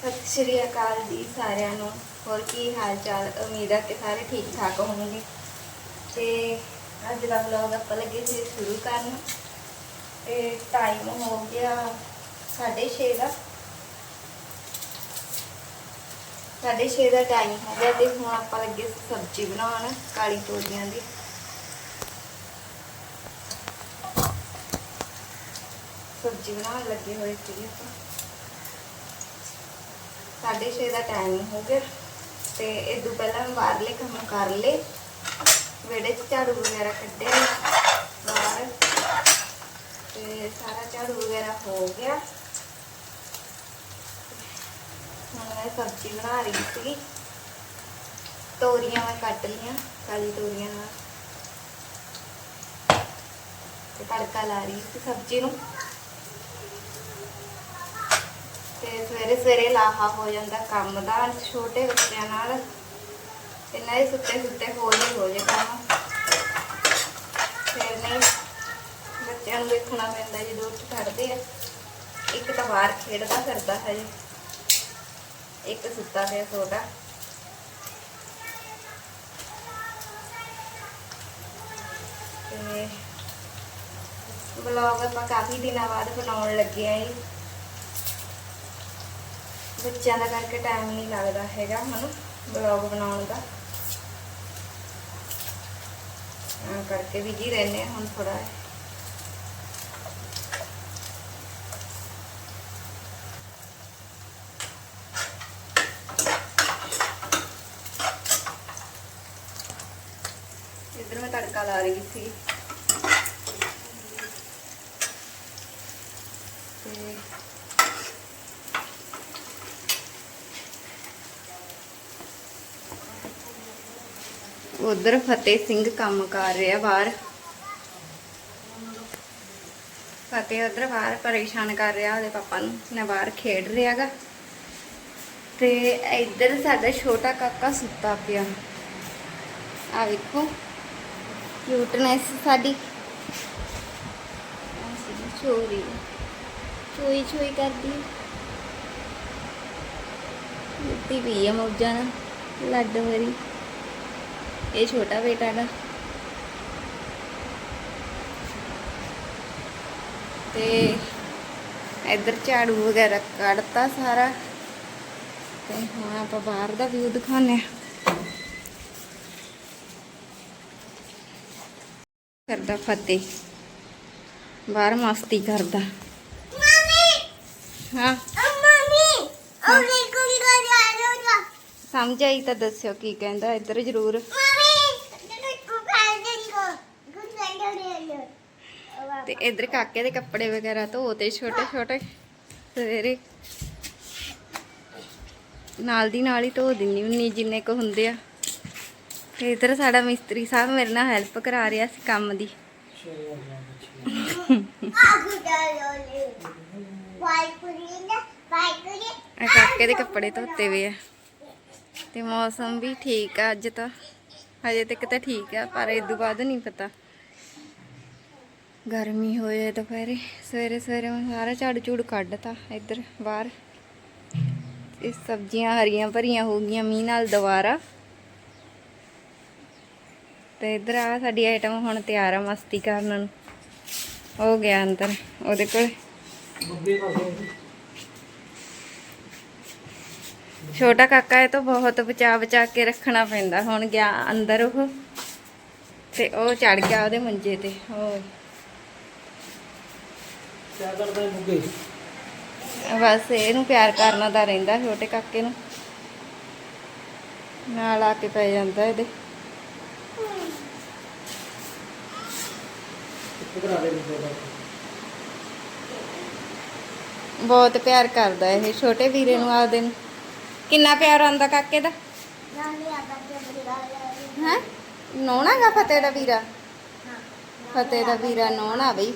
ਸਤਿ ਸ਼੍ਰੀ ਅਕਾਲ ਜੀ ਸਾਰਿਆਂ ਨੂੰ। ਹੋਰ ਕੀ ਹਾਲ ਚਾਲ ਉਮੀਦ ਹੈ ਕਿ ਸਾਰੇ ਠੀਕ ਠਾਕ ਹੋਣਗੇ ਤੇ ਅੱਜ ਦਾ ਵਲੌਗ ਆਪਾਂ ਲੱਗੇ ਸੀ ਸ਼ੁਰੂ ਕਰਨ। ਤੇ ਟਾਈਮ ਹੋ ਗਿਆ 6:30 ਦਾ। 6:30 ਦਾ ਟਾਈਮ ਹੋ ਗਿਆ ਤੇ ਹੁਣ ਆਪਾਂ ਲੱਗੇ ਸਬਜ਼ੀ ਬਣਾਉਣ, ਕਾਲੀ ਤੋਰੀਆਂ ਦੀ। ਸਬਜ਼ੀ ਬਣਾਉਣ ਲੱਗੇ ਹੋਏ ਸੀ ਆਪਾਂ। ਸਾਢੇ ਛੇ ਦਾ ਟਾਈਮ ਹੋ ਗਿਆ। ਤੇ ਇਦੋਂ ਪਹਿਲਾਂ ਮੈਂ ਬਾਹਰਲੇ ਕੰਮ ਕਰ ਲਏ। ਵਿਹੜੇ 'ਚ ਝਾੜੂ ਵਗੈਰਾ ਕੱਢੇ ਬਾਹਰ। ਤੇ ਸਾਰਾ ਝਾੜੂ ਵਗੈਰਾ ਹੋ ਗਿਆ। ਹੁਣ ਮੈਂ ਸਬਜ਼ੀ ਬਣਾ ਰਹੀ ਸੀ ਤੋਰੀਆਂ ਮੈਂ ਕੱਟ ਲੀਆਂ ਕਾਲੀ ਤੋਰੀਆਂ ਨਾਲ। ਤੇ ਤੜਕਾ ਲਾ ਰਹੀ ਸੀ ਸਬਜ਼ੀ ਨੂੰ। ਤੇ ਸਵੇਰੇ ਸਵੇਰੇ ਲਾਹਾ ਹੋ ਜਾਂਦਾ ਕੰਮ ਦਾ, ਛੋਟੇ ਬੱਚਿਆਂ ਨਾਲ। ਇਹਨਾਂ ਦੇ ਸੁੱਤੇ ਸੁੱਤੇ ਹੋ ਹੋ ਜੇ ਕੰਮ। ਫਿਰ ਨਹੀਂ, ਬੱਚਿਆਂ ਨੂੰ ਦੇਖਣਾ ਪੈਂਦਾ ਜਦੋਂ ਉੱਠ ਖੜਦੇ ਆ। ਇੱਕ ਤਾਂ ਬਾਹਰ ਖੇਡਦਾ ਫਿਰਦਾ ਹੈ ਇੱਕ ਸੁੱਤਾ ਪਿਆ ਛੋਟਾ ਤੇ ਵਲੌਗ ਆਪਾਂ ਕਾਫੀ ਦਿਨਾਂ ਬਾਅਦ ਬਣਾਉਣ ਲੱਗੇ ਆਂ ਜੀ। ਬੱਚਿਆਂ ਦਾ ਕਰਕੇ ਟਾਈਮ ਨਹੀਂ ਲੱਗਦਾ ਹੈਗਾ ਮੈਨੂੰ ਬਲੌਗ ਬਣਾਉਣ ਦਾ। ਆ ਕਰਕੇ ਬਿਜ਼ੀ ਰਹਿੰਦੇ ਹਾਂ ਹੁਣ ਥੋੜਾ ਇਧਰ ਮੈਂ ਤੜਕਾ ਲਾ ਰਹੀ ਸੀ। ਉਧਰ ਫਤਿਹ ਸਿੰਘ ਕੰਮ ਕਰ ਰਿਹਾ ਬਾਹਰ। ਫਤਿਹ ਉਧਰ ਬਾਹਰ ਪਰੇਸ਼ਾਨ ਕਰ ਰਿਹਾ ਉਹਦੇ ਪਾਪਾ ਨੂੰ ਨਾ ਬਾਹਰ ਖੇਡ ਰਿਹਾਗਾ। ਤੇ ਇੱਧਰ ਸਾਡਾ ਛੋਟਾ ਕਾਕਾ ਸੁੱਤਾ ਪਿਆ। ਆ ਵੇਖੋ ਕਿਊਟਨੈਸ ਸਾਡੀ। ਚੋਰੀ। ਚੋਈ ਚੋਈ ਕਰਦੀ। ਦਿੱਤੀ ਵੀ ਆ ਮੌਜਾਂ ਨਾਲ, ਲੱਡ ਵਰੀ ਇਹ ਛੋਟਾ ਬੇਟਾ ਦਾ ਤੇ ਇੱਧਰ ਝਾੜੂ ਵਗੈਰਾ ਕੱਢਤਾ ਸਾਰਾ। ਤੇ ਹੁਣ ਆਪਾਂ ਬਾਹਰ ਦਾ ਵਿਊ ਦਿਖਾਉਂਦੇ ਆ ਕਰਦਾ ਫਤਿਹ। ਬਾਹਰ ਮਸਤੀ ਕਰਦਾ। ਹਾਂ। ਸਮਝ ਆਈ ਤਾਂ ਦੱਸਿਓ ਕੀ ਕਹਿੰਦਾ ਇੱਧਰ ਜ਼ਰੂਰ। ਇਧਰ ਕਾਕੇ ਦੇ ਕੱਪੜੇ ਵਗੈਰਾ ਧੋਤੇ ਛੋਟੇ ਛੋਟੇ ਸਵੇਰੇ ਨਾਲ ਦੀ ਨਾਲ ਹੀ ਧੋ ਦਿੰਨੀ ਹੁੰਨੀ ਜਿੰਨੇ ਕੁ ਹੁੰਦੇ ਆ। ਤੇ ਇਧਰ ਸਾਡਾ ਮਿਸਤਰੀ ਸਾਹਿਬ ਮੇਰੇ ਨਾਲ ਹੈਲਪ ਕਰਾ ਰਿਹਾ ਸੀ ਕੰਮ ਦੀ। ਆ ਕਾਕੇ ਦੇ ਕੱਪੜੇ ਧੋਤੇ ਵੇ ਆ। ਤੇ ਮੌਸਮ ਵੀ ਠੀਕ ਆ ਅੱਜ ਤਾਂ। ਹਜੇ ਤੱਕ ਤਾਂ ਠੀਕ ਆ, ਪਰ ਇਦੋਂ ਬਾਅਦ ਨਹੀਂ ਪਤਾ। ਗਰਮੀ ਹੋਏ ਦੁਪਹਿਰੇ, ਸਵੇਰੇ ਸਵੇਰੇ ਮੈਂ ਸਾਰਾ ਝਾੜੂ ਝੂੜ ਕੱਢਤਾ ਇੱਧਰ ਬਾਹਰ। ਇਹ ਸਬਜ਼ੀਆਂ ਹਰੀਆਂ ਭਰੀਆਂ ਹੋ ਗਈਆਂ ਮੀਂਹ ਨਾਲ ਦੁਬਾਰਾ। ਤੇ ਇੱਧਰ ਆ ਸਾਡੀ ਆਈਟਮ ਹੁਣ ਤਿਆਰ ਆ ਮਸਤੀ ਕਰਨ ਨੂੰ। ਹੋ ਗਿਆ ਅੰਦਰ, ਉਹਦੇ ਕੋਲ। ਛੋਟਾ ਕਾਕਾ ਇਹ ਤਾਂ ਬਹੁਤ ਬਚਾ ਬਚਾ ਕੇ ਰੱਖਣਾ ਪੈਂਦਾ, ਹੁਣ ਗਿਆ ਅੰਦਰ ਉਹ। ਤੇ ਉਹ ਚੜ ਗਿਆ ਉਹਦੇ ਮੰਜੇ ਤੇ, ਉਹ। ਕਿਆ ਕਰਦਾ ਹੈ ਬੁੱਗੇ ਬਸ ਇਹਨੂੰ ਪਿਆਰ ਕਰਨਾ ਦਾ ਰਹਿੰਦਾ ਛੋਟੇ ਕਾਕੇ ਨੂੰ। ਨਾਲ ਆ ਕੇ ਪੈ ਜਾਂਦਾ ਇਹਦੇ। ਕਿਧਰ ਦਾ ਬਹੁਤ ਪਿਆਰ ਕਰਦਾ ਇਹ ਛੋਟੇ ਵੀਰੇ ਨੂੰ ਆਪਦੇ ਨੂੰ। ਕਿੰਨਾ ਪਿਆਰ ਆਉਂਦਾ ਕਾਕੇ ਦਾ? ਹੈ? ਨੋਣਾ ਗਾ ਫਤਿਹ ਦਾ ਵੀਰਾ? ਫਤਿਹ ਦਾ ਵੀਰਾ ਨੋਣਾ ਬਈ।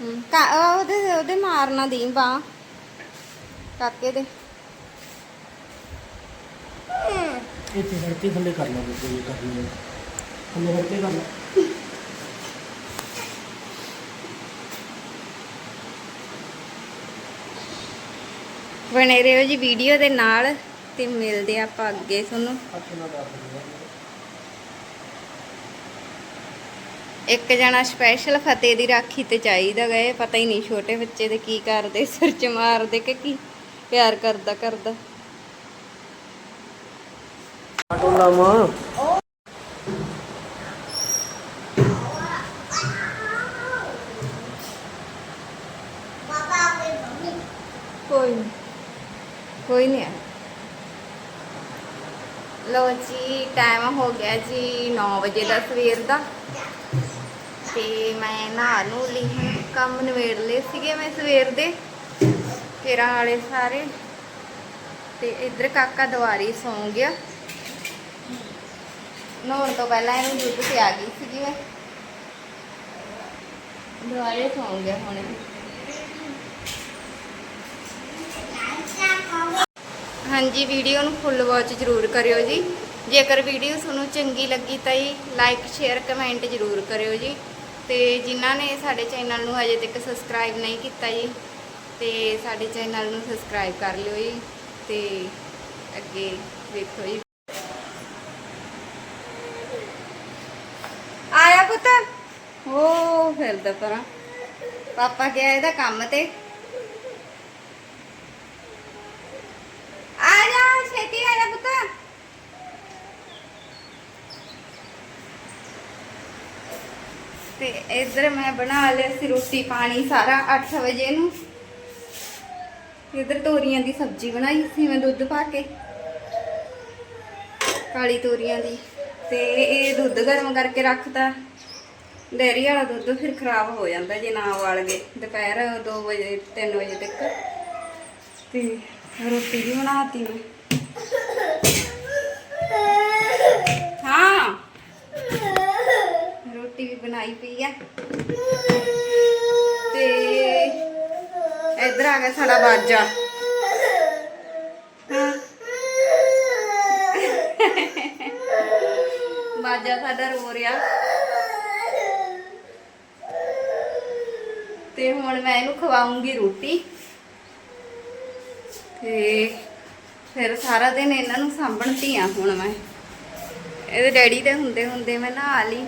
ਹੂੰ ਕਾ- ਉਹ ਉਹਦੇ ਉਹਦੇ ਮਾਰਨਾ ਦੀ ਬਾਹ। ਕਾਕੇ ਦੇ। ਇੱਥੇ ਹੜਕੇ ਥੱਲੇ ਕਰ ਲਾ ਬੁੱਗੇ ਇਹ ਕਰਨੀ ਹੈ ਥੱਲੇ ਹੜਕੇ ਕਰ ਲਾ। ਬਣੇ ਰਹੋ ਜੀ ਵੀਡੀਓ ਦੇ ਨਾਲ ਤੇ ਮਿਲਦੇ ਆਪਾਂ ਅੱਗੇ ਤੁਹਾਨੂੰ। ਹੱਥ ਨਾਲ ਦੱਸ ਦਿੰਦਾ। ਇੱਕ ਜਣਾ ਸਪੈਸ਼ਲ ਫਤਿਹ ਦੀ ਰਾਖੀ ਤੇ ਚਾਹੀਦਾ ਗਏ ਪਤਾ ਹੀ ਨਹੀਂ ਛੋਟੇ ਬੱਚੇ ਦੇ ਕੀ ਕਰਦੇ, ਸਿਰ ਚ ਮਾਰਦੇ ਕਿ ਕੀ, ਪਿਆਰ ਕਰਦਾ ਕਰਦਾ। ਟੋਲਾ ਮਾਂ ਕੋਈ ਨਹੀਂ ਕੋਈ ਨਹੀਂ ਲੋ ਜੀ ਟਾਈਮ ਹੋ ਗਿਆ ਜੀ 9 ਵਜੇ ਦਾ ਸਵੇਰ ਦਾ। ਤੇ ਮੈਂ ਨਹਾ ਨੂੰ ਲਈ ਹੁਣ ਕੰਮ ਨਵੇੜ ਲਏ ਸੀਗੇ ਮੈਂ ਸਵੇਰ ਦੇ, ਕੇਰਾਂ ਵਾਲੇ ਸਾਰੇ। ਤੇ ਇੱਧਰ ਕਾਕਾ ਦੁਆਰੀ ਸੌਂ ਗਿਆ। ਨਹਾਉਣ ਤੋਂ ਪਹਿਲਾਂ ਇਹਨੂੰ ਦੁੱਧ ਪਿਆ ਗਈ ਸੀਗੀ ਮੈਂ। ਦੁਆਰੇ ਸੌਂ ਗਿਆ ਹੁਣ ਹਾਂਜੀ, ਵੀਡੀਓ ਨੂੰ ਫੁੱਲ ਵਾਚ ਜ਼ਰੂਰ ਕਰਿਓ ਜੀ। ਜੇਕਰ ਵੀਡੀਓ ਤੁਹਾਨੂੰ ਚੰਗੀ ਲੱਗੀ ਤਾਂ ਜੀ ਲਾਈਕ ਸ਼ੇਅਰ ਕਮੈਂਟ ਜ਼ਰੂਰ ਕਰਿਓ ਜੀ। ਤੇ ਜਿਨ੍ਹਾਂ ਨੇ ਸਾਡੇ ਚੈਨਲ ਨੂੰ ਅਜੇ ਤੱਕ ਸਬਸਕ੍ਰਾਈਬ ਨਹੀਂ ਕੀਤਾ ਜੀ, ਤੇ ਸਾਡੇ ਚੈਨਲ ਨੂੰ ਸਬਸਕ੍ਰਾਈਬ ਕਰ ਲਿਓ ਜੀ, ਤੇ ਅੱਗੇ ਵੇਖੋ ਜੀ। ਆਇਆ ਪੁੱਤ? ਉਹ ਫਿਰਦਾ ਪਰਾਂ। ਪਾਪਾ ਗਿਆ ਇਹਦਾ ਕੰਮ ਤੇ। ਆ ਜਾ, ਛੇਤੀ ਆ ਜਾ ਪੁੱਤ। ਤੇ ਇੱਧਰ ਮੈਂ ਬਣਾ ਲਿਆ ਸੀ ਰੋਟੀ ਪਾਣੀ ਸਾਰਾ 8 ਵਜੇ ਨੂੰ। ਇੱਧਰ ਤੋਰੀਆਂ ਦੀ ਸਬਜ਼ੀ ਬਣਾਈ ਸੀ ਮੈਂ ਦੁੱਧ ਪਾ ਕੇ। ਕਾਲੀ ਤੋਰੀਆਂ ਦੀ। ਤੇ ਇਹ ਦੁੱਧ ਗਰਮ ਕਰਕੇ ਰੱਖਤਾ। ਡੇਰੀ ਵਾਲਾ ਦੁੱਧ ਫਿਰ ਖਰਾਬ ਹੋ ਜਾਂਦਾ ਜੇ ਨਾ ਉਬਾਲ ਗਏ। ਦੁਪਹਿਰ 2 ਵਜੇ 3 ਵਜੇ ਤੱਕ। ਤੇ ਰੋਟੀ ਵੀ ਬਣਾਤੀ ਮੈਂ ਹਾਂ ਰੋਟੀ ਵੀ ਬਣਾਈ ਪਈ ਆ। ਤੇ ਇੱਧਰ ਆ ਗਿਆ ਸਾਡਾ ਬਾਜਾ। ਬਾਜਾ ਸਾਡਾ ਰੋ ਰਿਹਾ। ਤੇ ਹੁਣ ਮੈਂ ਇਹਨੂੰ ਖਵਾਉਂਗੀ ਰੋਟੀ। ਤੇ ਫਿਰ ਸਾਰਾ ਦਿਨ ਇਹਨਾਂ ਨੂੰ ਸਾਂਭਣਤੀ ਆ ਹੁਣ ਮੈਂ। ਇਹਦੇ ਡੈਡੀ ਦੇ ਹੁੰਦੇ ਹੁੰਦੇ ਮੈਂ ਨਹਾ ਲਈ।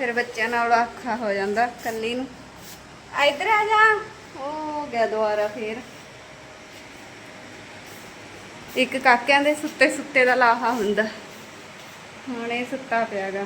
ਫਿਰ ਬੱਚਿਆਂ ਨਾਲ ਆਖਾ ਹੋ ਜਾਂਦਾ ਕੱਲੀ ਨੂੰ। ਇਧਰ ਆ ਜਾ। ਉਹ ਹੋ ਗਿਆ ਦੁਬਾਰਾ ਫੇਰ। ਇੱਕ ਕਾਕਿਆਂ ਦੇ ਸੁੱਤੇ ਸੁੱਤੇ ਦਾ ਲਾਹਾ ਹੁੰਦਾ। ਹੁਣੇ ਇਹ ਸੁੱਤਾ ਪਿਆਗਾ